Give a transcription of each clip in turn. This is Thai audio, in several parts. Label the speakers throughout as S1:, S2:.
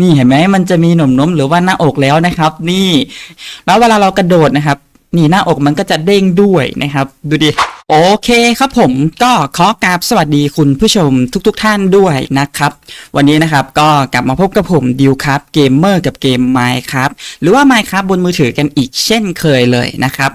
S1: นี่เห็นไหมมันจะมีหนุ่มน้มหรือว่าหน้าอกแล้วนะครับ นี่ แล้วเวลาเรากระโดดนะครับ นี่หน้าอกมันก็จะเด้งด้วยนะครับ ดูดิ โอเคครับผมก็ขอกราบสวัสดีคุณผู้ชมทุกๆทท่านด้วยนะครับ วันนี้นะครับก็กลับมาพบกับผมดิวครับเกมเมอร์กับเกม Minecraft หรือว่า Minecraft บนมือถือกันอีกเช่นเคยเลยนะครับ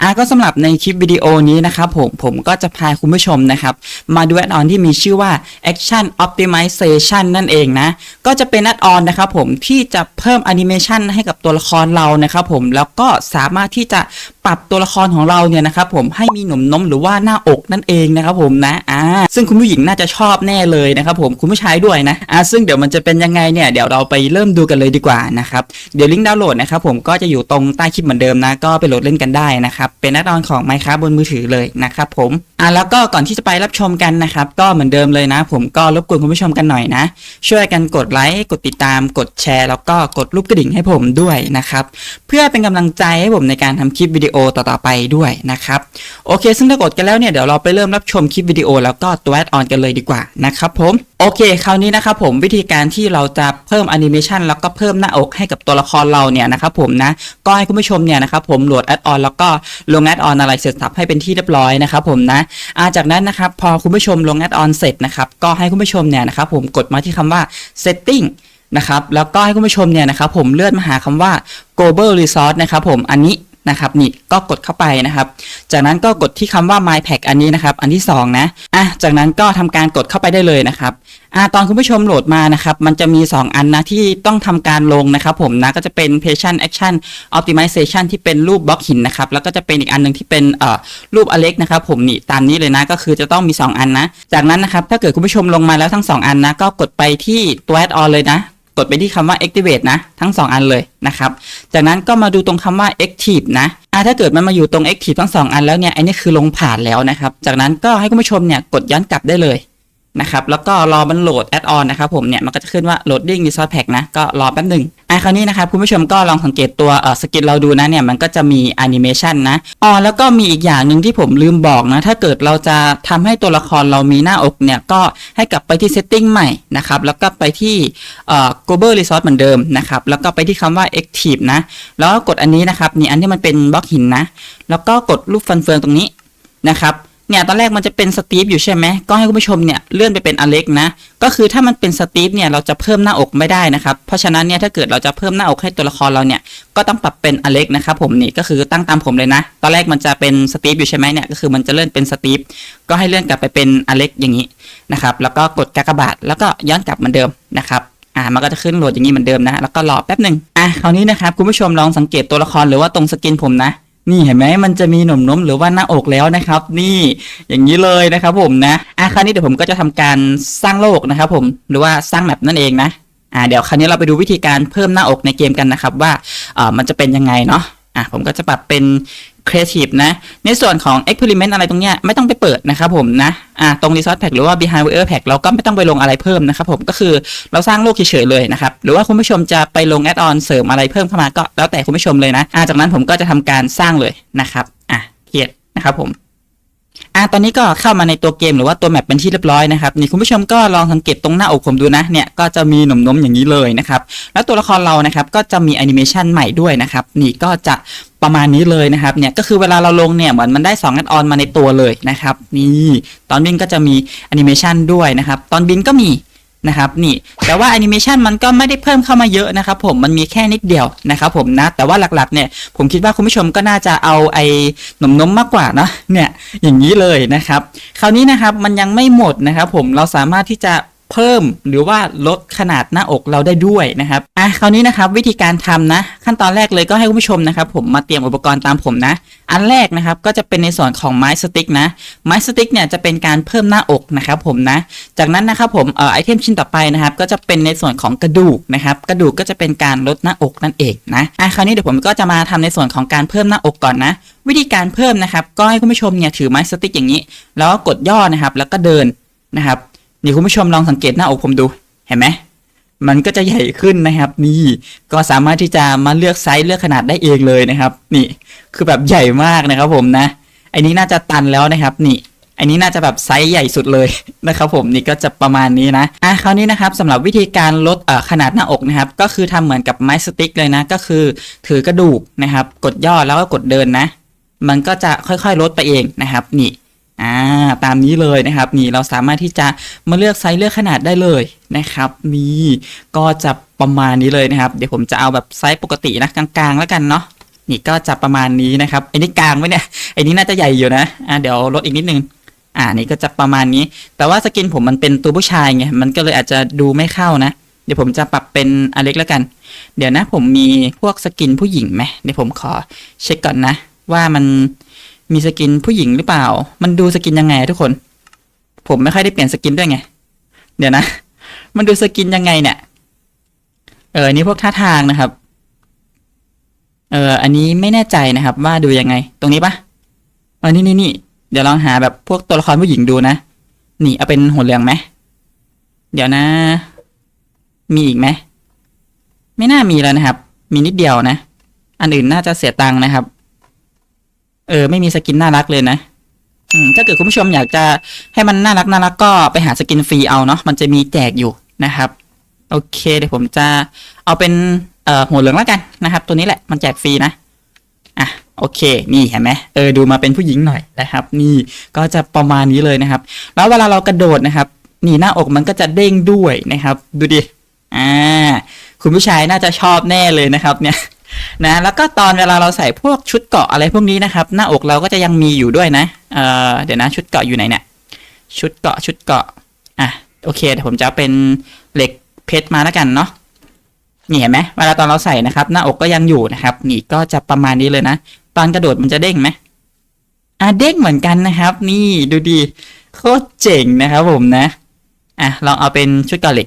S1: อะก็สำหรับในคลิปวิดีโอนี้นะครับผมผมก็จะพาคุณผู้ชมนะครับมาดูแอดออนที่มีชื่อว่า Action Optimization นั่นเองนะ ก็จะเป็นแอดออนนะครับผมที่จะเพิ่มแอนิเมชันให้กับตัวละครเรานะครับผมแล้วก็สามารถที่จะ ปรับตัวละครของเราเนี่ยนะครับผมให้มีหนุ่มนมหรือว่าหน้าอกนั่นเองนะครับผมนะอ่าซึ่งคุณผู้หญิงน่าจะชอบแน่เลยนะครับผมคุณผู้ชายด้วยนะอ่าซึ่งเดี๋ยวมันจะเป็นยังไงเนี่ยเดี๋ยวเราไปเริ่มดูกันเลยดีกว่านะครับเดี๋ยวลิงก์ดาวน์โหลดนะครับผมก็จะอยู่ตรงใต้คลิปเหมือนเดิมนะก็ไปโหลดเล่นกันได้นะครับเป็นแอดออนของ Minecraft บนมือถือเลยนะครับผมอ่าแล้วก็ก่อนที่จะไปรับชมกันนะครับก็เหมือนเดิมเลยนะ ผมก็รบกวนคุณผู้ชมกันหน่อยนะ ช่วยกันกดไลค์กดติดตามกดแชร์ แล้วก็กดรูปกระดิ่งให้ผมด้วยนะครับเพื่อเป็นกำลังใจให้ผมในการทำคลิปวิดีโอต่อๆไปด้วยนะครับ โอเค ซึ่งถ้ากดกันแล้วเนี่ย เดี๋ยวเราไปเริ่มรับชมคลิปวิดีโอแล้วก็ตัวแอดออนกันเลยดีกว่านะครับผม โอเค คราวนี้นะครับผมวิธีการที่เราจะเพิ่มแอนิเมชันแล้วก็เพิ่มหน้าอกให้กับตัวละครเราเนี่ยนะครับผมนะ ก็ให้คุณผู้ชมเนี่ยนะครับผมโหลดแอดออนแล้วก็ลงแอดออนอะไรเสร็จสับให้เป็นที่เรียบร้อยนะครับผมนะอาจากนั้นนะครับพอคุณผู้ชมลงแอดออนเสร็จนะครับก็ให้คุณผู้ชมเนี่ยนะครับผมกดมาที่คำว่า setting นะครับแล้วก็ให้คุณผู้ชมเนี่ยนะครับผมเลื่อนมาหาคำว่า global resource นะครับผมอันนี้ นะครับนี่ก็กดเข้าไปนะครับ จากนั้นก็กดที่คำว่า my pack อันนี้นะครับ อันที่สองนะอะจากนั้นก็ทำการกดเข้าไปได้เลยนะครับอะตอนคุณผู้ชมโหลดมานะครับ มันจะมี 2 อันนะที่ต้องทำการลงนะครับ ผมนะก็จะเป็น patient action optimization ที่เป็นรูปบล็อกหินนะครับ แล้วก็จะเป็นอีกอันหนึ่งที่เป็นเอ่อรูปอเล็กนะครับ ผมนี่ตามนี้เลยนะก็คือจะต้องมี 2 อันนะ จากนั้นนะครับถ้าเกิดคุณผู้ชมลงมาแล้วทั้ง 2 อันนะก็กดไปที่ตัว add on เลยนะกดไปที่คำว่า activate นะ ทั้ง 2 อันเลยนะครับ จากนั้นก็มาดูตรงคำว่า active นะอ่าถ้าเกิดมันมาอยู่ตรง active ทั้ง2อันแล้วเนี่ยอันนี้คือลงผ่านแล้วนะครับ จากนั้นก็ให้คุณผู้ชมเนี่ยกดย้อนกลับได้เลย นะครับแล้วก็รอมันโหลด add on นนะครับผมเนี่ยมันก็จะขึ้นว่า loading resource pack นะก็รอแป๊บหนึ่งอะคราวนี้นะครับคุณผู้ชมก็ลองสังเกตตัวเอ่อสกิลเราดูนะเนี่ยมันก็จะมี animation นะอ๋อแล้วก็มีอีกอย่างหนึ่งที่ผมลืมบอกนะถ้าเกิดเราจะทำให้ตัวละครเรามีหน้าอกเนี่ยก็ให้กลับไปที่ setting ใหม่นะครับแล้วก็ไปที่เอ่อ global resource เหมือนเดิมนะครับแล้วก็ไปที่คำว่า active นะแล้วก็กดอันนี้นะครับนี่อันที่มันเป็นบล็อกหินนะแล้วก็กดรูปฟันเฟืองตรงนี้นะครับ เนี่ยตอนแรกมันจะเป็นสตีฟอยู่ใช่ไหมก็ให้คุณผู้ชมเนี่ยเลื่อนไปเป็นอเล็กนะก็คือถ้ามันเป็นสตีฟเนี่ยเราจะเพิ่มหน้าอกไม่ได้นะครับเพราะฉะนั้นเนี่ยถ้าเกิดเราจะเพิ่มหน้าอกให้ตัวละครเราเนี่ยก็ต้องปรับเป็นอเล็กนะครับผมนี่ก็คือตั้งตามผมเลยนะ ตอนแรกมันจะเป็นสตีฟอยู่ใช่ไหมเนี่ยก็คือมันจะเลื่อนเป็นสตีฟก็ให้เลื่อนกลับไปเป็นอเล็กอย่างนี้นะครับแล้วก็กดกากบาทแล้วก็ย้อนกลับเหมือนเดิมนะครับอ่ามันก็จะขึ้นโหลดอย่างนี้เหมือนเดิมนะแล้วก็รอแป๊บหนึ่งอะคราวนี้นะครับคุณผู้ชมลองสังเกตตัวละครหรือว่าตรงสกินผมนะ นี่เห็นไหมมันจะมีหนุ่มน้มหรือว่าหน้าอกแล้วนะครับ นี่อย่างนี้เลยนะครับผมนะอะคราวนี้เดี๋ยวผมก็จะทำการสร้างโลกนะครับผมหรือว่าสร้างแมปนั่นเองนะอ่าเดี๋ยวคราวนี้เราไปดูวิธีการเพิ่มหน้าอกในเกมกันนะครับว่าเอ่อมันจะเป็นยังไงเนาะ อะผมก็จะปรับเป็น Creative นะ ในส่วนของ Experiment อะไรตรงเนี้ยไม่ต้องไปเปิดนะครับผมนะอะตรง Resource Pack หรือว่า Behavior Pack เราก็ไม่ต้องไปลงอะไรเพิ่มนะครับผมก็คือเราสร้างโลกเฉยๆเลยนะครับ หรือว่าคุณผู้ชมจะไปลง Add-on เสริมอะไรเพิ่มเข้ามาก็แล้วแต่คุณผู้ชมเลยนะอะจากนั้นผมก็จะทำการสร้างเลยนะครับอะเขียนนะครับผม อะตอนนี้ก็เข้ามาในตัวเกมหรือว่าตัวแมปเป็นที่เรียบร้อยนะครับนี่คุณผู้ชมก็ลองสังเกตตรงหน้าอกผมดูนะเนี่ยก็จะมีหนุ่มๆอย่างนี้เลยนะครับแล้วตัวละครเรานะครับก็จะมีแอนิเมชันใหม่ด้วยนะครับนี่ก็จะประมาณนี้เลยนะครับเนี่ยก็คือเวลาเราลงเนี่ยเหมือนมันได้2 add on มาในตัวเลยนะครับนี่ตอนบินก็จะมีแอนิเมชันด้วยนะครับตอนบินก็มี นะครับนี่แต่ว่าแอนิเมชันมันก็ไม่ได้เพิ่มเข้ามาเยอะนะครับผมมันมีแค่นิดเดียวนะครับผมนะแต่ว่าหลักๆเนี่ยผมคิดว่าคุณผู้ชมก็น่าจะเอาไอ้หนมนมมากกว่านะเนี่ยอย่างนี้เลยนะครับคราวนี้นะครับมันยังไม่หมดนะครับผมเราสามารถที่จะ เพิ่มหรือว่าลดขนาดหน้าอกเราได้ด้วยนะครับอะคราวนี้นะครับวิธีการทำนะ ขั้นตอนแรกเลยก็ให้คุณผู้ชมนะครับ ผมมาเตรียมอุปกรณ์ตามผมนะ อันแรกนะครับก็จะเป็นในส่วนของไม้สติ๊กนะไม้สติ๊กเนี่ยจะเป็นการเพิ่มหน้าอกนะครับผมนะ จากนั้นนะครับผมเอ่อไอเทมชิ้นต่อไปนะครับ ก็จะเป็นในส่วนของกระดูกนะครับกระดูกก็จะเป็นการลดหน้าอกนั่นเองนะอะคราวนี้เดี๋ยวผมก็จะมาทำในส่วนของการเพิ่มหน้าอกก่อนนะ วิธีการเพิ่มนะครับ ก็ให้คุณผู้ชมเนี่ยถือไม้สติ๊กอย่างนี้ แล้วก็กดย่อนะครับ แล้วก็เดินนะครับ นี่คุณผู้ชมลองสังเกตหน้าอกผมดูเห็นไหมมันก็จะใหญ่ขึ้นนะครับ นี่ก็สามารถที่จะมาเลือกไซส์เลือกขนาดได้เองเลยนะครับ นี่คือแบบใหญ่มากนะครับผมนะไอ้นี้น่าจะตันแล้วนะครับ นี่อันนี้น่าจะแบบไซส์ใหญ่สุดเลยนะครับผมนี่ก็จะประมาณนี้นะอะคราวนี้นะครับสำหรับวิธีการลดขนาดหน้าอกนะครับ ก็คือทำเหมือนกับไม้สติ๊กเลยนะ ก็คือถือกระดูกนะครับ กดย่อแล้วก็กดเดินนะ มันก็จะค่อยๆลดไปเองนะครับ นี่ อ่าตามนี้เลยนะครับนี่เราสามารถที่จะมาเลือกไซส์เลือกขนาดได้เลยนะครับนี่ก็จะประมาณนี้เลยนะครับ เดี๋ยวผมจะเอาแบบไซส์ปกตินะกลางๆ แล้วกันเนาะนี่ก็จะประมาณนี้นะครับไอ้นี่กลางไหมเนี่ยไอ้นี่น่าจะใหญ่อยู่นะอ่าเดี๋ยวลดอีกนิดนึงอ่านี่ก็จะประมาณนี้ แต่ว่าสกินผมมันเป็นตัวผู้ชายไงมันก็เลยอาจจะดูไม่เข้านะ เดี๋ยวผมจะปรับเป็นอเล็กแล้วกัน เดี๋ยวนะผมมีพวกสกินผู้หญิงไหมเดี๋ยวผมขอเช็คก่อนนะ ว่ามัน มีสกินผู้หญิงหรือเปล่า มันดูสกินยังไงทุกคน ผมไม่ค่อยได้เปลี่ยนสกินด้วยไง เดี๋ยวนะ มันดูสกินยังไงเนี่ย เออนนี้พวกท่าทางนะครับ เอออันนี้ไม่แน่ใจนะครับว่าดูยังไง ตรงนี้ปะเออนี่นี่นี่เดี๋ยวลองหาแบบพวกตัวละครผู้หญิงดูนะ นี่เอาเป็นหัวเหลืองไหม เดี๋ยวนะ มีอีกไหม ไม่น่ามีแล้วนะครับ มีนิดเดียวนะ อันอื่นน่าจะเสียตังค์นะครับ เออไม่มีสกินน่ารักเลยนะถ้าเกิดคุณผู้ชมอยากจะให้มันน่ารักน่ารักก็ไปหาสกินฟรีเอาเนาะมันจะมีแจกอยู่นะครับ โอเคเดี๋ยวผมจะเอาเป็นเอ่อหัวเหลืองแล้วกันนะครับ ตัวนี้แหละมันแจกฟรีนะอะโอเค นี่เห็นไหมเออดูมาเป็นผู้หญิงหน่อยนะครับ นี่ก็จะประมาณนี้เลยนะครับ แล้วเวลาเรากระโดดนะครับ นี่หน้าอกมันก็จะเด้งด้วยนะครับ ดูดิอ่าคุณผู้ชายน่าจะชอบแน่เลยนะครับเนี่ย นะแล้วก็ตอนเวลาเราใส่พวกชุดเกาะอะไรพวกนี้นะครับ หน้าอกเราก็จะยังมีอยู่ด้วยนะเอ่อเดี๋ยวนะชุดเกาะอยู่ไหนเนี่ยชุดเกาะชุดเกาะอะโอเคเดี๋ยวผมจะเป็นเหล็กเพชรมาแล้วกันเนาะนี่เห็นไหมเวลาตอนเราใส่นะครับ หน้าอกก็ยังอยู่นะครับนี่ก็จะประมาณนี้เลยนะ ตอนกระโดดมันจะเด้งไหมอะเด้งเหมือนกันนะครับ นี่ดูดีโคตรเจ๋งนะครับผมนะอะลองเอาเป็นชุดเกาะเหลี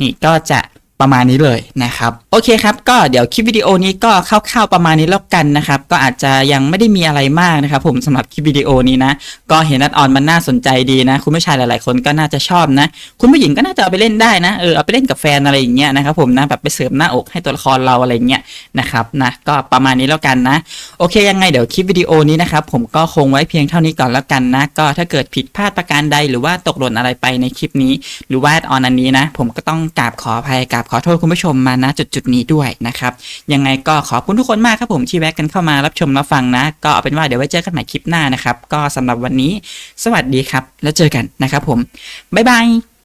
S1: นี่ก็จะ ประมาณนี้เลยนะครับ โอเคครับ ก็เดี๋ยวคลิปวิดีโอนี้ก็คร่าวๆประมาณนี้แล้วกันนะครับ ก็อาจจะยังไม่ได้มีอะไรมากนะครับ ผมสำหรับคลิปวิดีโอนี้นะ ก็เห็นนัดออนมันน่าสนใจดีนะ คุณผู้ชายหลายๆคนก็น่าจะชอบนะ คุณผู้หญิงก็น่าจะเอาไปเล่นได้นะ เออเอาไปเล่นกับแฟนอะไรอย่างเงี้ยนะครับผมนะแบบไปเสริมหน้าอกให้ตัวละครเราอะไรเงี้ยนะครับนะก็ประมาณนี้แล้วกันนะ โอเคยังไงเดี๋ยวคลิปวิดีโอนี้นะครับผมก็คงไว้เพียงเท่านี้ก่อนแล้วกันนะ ก็ถ้าเกิดผิดพลาดประการใดหรือว่าตกหล่นอะไรไปในคลิปนี้ หรือว่าออนอันนี้นะ ผมก็ต้องกราบขออภัยกราบขอโทษคุณผู้ชมมานะจุดจุดนี้ด้วยนะครับ ยังไงก็ขอบคุณทุกคนมากครับผมที่แวะกันเข้ามารับชมรับฟังนะ ก็เอาเป็นว่าเดี๋ยวไว้เจอกันใหม่คลิปหน้านะครับ ก็สำหรับวันนี้ สวัสดีครับ แล้วเจอกันนะครับผมบ๊ายบาย